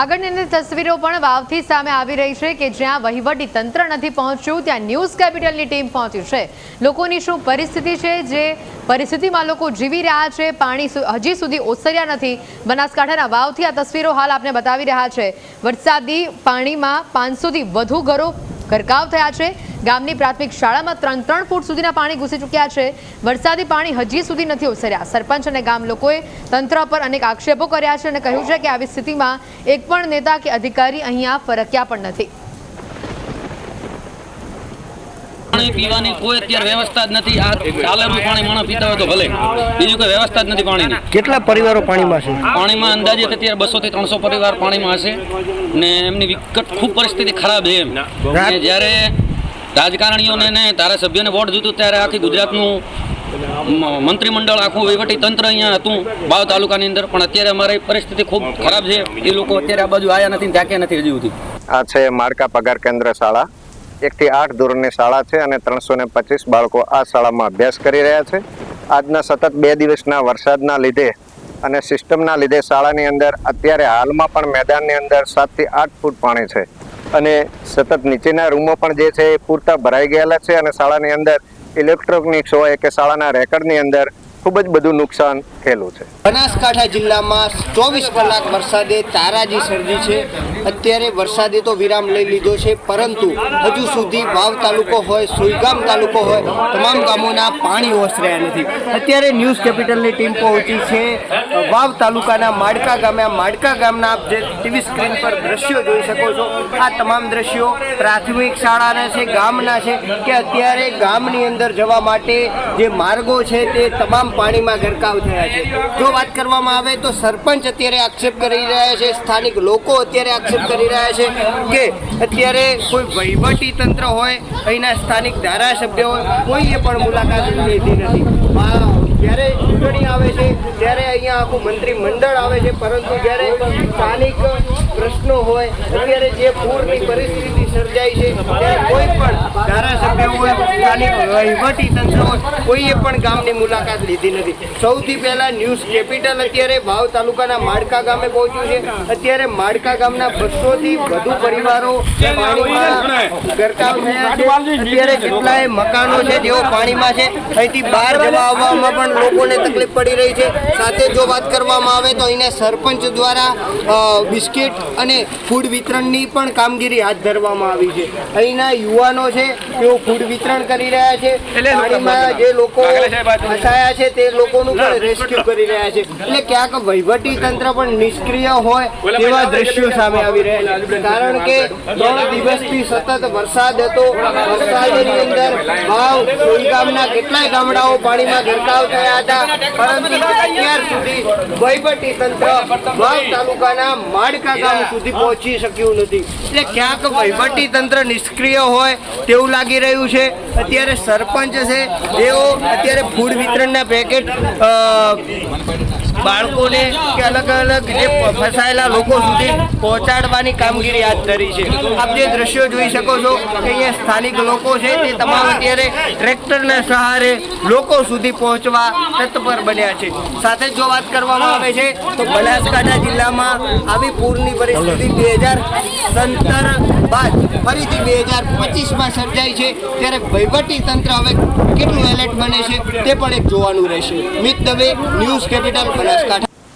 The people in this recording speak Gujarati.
આગળની તસવીરો પણ વાવથી સામે આવી રહી છે કે જ્યાં વહીવટી તંત્ર નથી પહોંચ્યું, ત્યાં ન્યૂઝ કેપિટલની ટીમ પહોંચી છે. લોકોની શું પરિસ્થિતિ છે? જે પરિસ્થિતિમાં લોકો જીવી રહ્યા છે, પાણી હજી સુધી ઓસર્યા નથી. બનાસકાંઠાના વાવથી આ તસવીરો હાલ આપને બતાવી રહ્યા છે. વરસાદી પાણીમાં પાંચસોથી વધુ ઘરો ગરકાવ થયા છે. ગામની પ્રાથમિક શાળામાં ત્રણ ત્રણ ફૂટ સુધીના પાણી ઘૂસી ચૂક્યા છે. વરસાદી પાણી હજી સુધી નથી ઓસર્યા. સરપંચ અને ગામ લોકોએ તંત્ર પર અનેક આક્ષેપો કર્યા છે અને કહ્યું છે કે આવી સ્થિતિમાં એક પણ નેતા કે અધિકારી અહીંયા ફરક્યા પણ નથી. પાણી પીવાની કોઈ અત્યારે વ્યવસ્થા જ નથી. આ ચાલેલું પાણી માણસ પીતા હોય તો ભલે. બીજું કોઈ વ્યવસ્થા જ નથી પાણીની. કેટલા પરિવારો પાણીમાં છે? પાણીમાં અંદાજિત અત્યારે બસો થી ત્રણસો પરિવાર પાણીમાં હશે. ને એમની વિકટ ખૂબ પરિસ્થિતિ ખરાબ છે એમ. જ્યારે રાજકારણીઓને ને ધારાસભ્યોને વોટ જોતું ત્યારે આખી ગુજરાતનું મંત્રીમંડળ આખું વહીવટી તંત્ર અહીંયા હતું બાવ તાલુકાની અંદર. પણ અત્યારે અમારી પરિસ્થિતિ ખૂબ ખરાબ છે. એ લોકો અત્યારે આ બાજુ આવ્યા નથી ત્યાં નથી હજી સુધી. આ છે માળકા પગાર કેન્દ્ર શાળા એકથી આઠ ધોરણની શાળા છે અને ત્રણસો પચીસ બાળકો આ શાળામાં અભ્યાસ કરી રહ્યા છે. આજના સતત બે દિવસના વરસાદના લીધે અને સિસ્ટમના લીધે શાળાની અંદર અત્યારે હાલમાં પણ મેદાનની અંદર સાતથી આઠ ફૂટ પાણી છે. અને સતત નીચેના રૂમો પણ જે છે એ પૂરતા ભરાઈ ગયેલા છે અને શાળાની અંદર ઇલેક્ટ્રોનિક્સ હોય કે શાળાના રેકર્ડની અંદર ખૂબ જ બધું નુકસાન થયેલું છે. બનાસકાંઠા જિલ્લામાં ચોવીસ કલાક વરસાદે તારાજી સર્જી છે. અત્યારે વરસાદે તો વિરામ લઈ લીધો છે, પરંતુ હજુ સુધી વાવ તાલુકો હોય, સુઈગામ તાલુકો હોય, તમામ ગામોના પાણી ઓસર્યા નથી. અત્યારે ન્યૂઝ કેપિટલની ટીમ પહોંચી છે. વાવ તાલુકાના માડકા ગામે માડકા ગામના આપ જે ટીવી સ્ક્રીન પર દ્રશ્યો જોઈ શકો છો, આ તમામ દ્રશ્યો પ્રાથમિક શાળાના છે, ગામના છે, કે અત્યારે ગામની અંદર જવા માટે જે માર્ગો છે તે તમામ પાણીમાં ગરકાવ થયા છે. જો વાત કરવામાં આવે તો સરપંચ અત્યારે આક્ષેપ કરી રહ્યા છે, સ્થાનિક લોકો અત્યારે આક્ષેપ કરી રહ્યા છે કે અત્યારે કોઈ વહીવટી તંત્ર હોય, અહીંના સ્થાનિક ધારાસભ્ય હોય, કોઈએ પણ મુલાકાત લીધી નથી. જ્યારે ચૂંટણી આવે છે, ત્યારે અહીંયા આખું મંત્રી મંડળ આવે છે, પરંતુ જ્યારે પ્રશ્નો હોય, અત્યારે જે પૂરની પરિસ્થિતિ સર્જાઈ છે, ત્યારે કોઈ પણ ધારાસભ્ય હોય, સ્થાનિક વહીવટી તંત્ર હોય, કોઈએ પણ ગામની મુલાકાત લીધી નથી. સૌથી પહેલા ન્યૂઝ કેપિટલ અત્યારે ભાવ તાલુકાના માડકા ગામે પહોંચ્યું છે. અત્યારે માડકા ગામના બસોથી વધુ પરિવારો ગરકાવ થયા છે. અત્યારે કેટલાય મકાનો છે જેઓ પાણીમાં છે. અહીંથી બહાર જવા આવવામાં પણ લોકોને તકલીફ પડી રહી છે. સાથે જો વાત કરવામાં આવે તો અહીંના સરપંચ દ્વારા બિસ્કિટ અને ફૂડ વિતરણની પણ કામગીરી હાથ ધરવામાં આવી છે. અહીંના યુવાનો છે તેઓ ફૂડ વિતરણ કરી રહ્યા છે. પાણીમાં જે લોકો ફસાયા છે તે લોકોનું પણ રેસ્ક્યુ કરી રહ્યા છે. એટલે ક્યાંક વહીવટી તંત્ર પણ નિષ્ક્રિય હોય તેવા દ્રશ્યો સામે આવી રહ્યા છે. કારણ કે ત્રણ દિવસથી સતત વરસાદ હતો. વરસાદની અંદર ભાવ ગામના કેટલાય ગામડાઓ પાણીમાં ગરકાવ થયા હતા. પરંતુ અત્યાર સુધી વહીવટી તંત્ર વાવ તાલુકાના માડકા ગામ સુધી પહોંચી શક્યું નથી. એટલે ક્યાંક વહીવટી તંત્ર નિષ્ક્રિય હોય તેવું લાગી રહ્યું છે. અત્યારે સરપંચ છે, તેઓ અત્યારે ફૂડ વિતરણના પેકેટ બાળકોને કે અલગ અલગ જે ફસાયેલા લોકો સુધી પહોંચાડવાની કામગીરી હાથ ધરી છે. આપ જે દ્રશ્યો જોઈ શકો છો કે અહીંયા સ્થાનિક લોકો છે તે તમામ અત્યારે ટ્રેક્ટરના સહારે લોકો સુધી પહોંચવા તત્પર બન્યા છે. સાથે જો વાત કરવામાં આવે છે, તો બનાસકાંઠા જિલ્લામાં આવી પૂરની પરિસ્થિતિ બે હજાર સત્તર બાદ ફરીથી બે હજાર પચીસમાં સર્જાઈ છે. ત્યારે વહીવટી તંત્ર હવે કેટલું એલર્ટ બને છે તે પણ એક જોવાનું રહેશે. Mit Dave, news capital Banaskantha.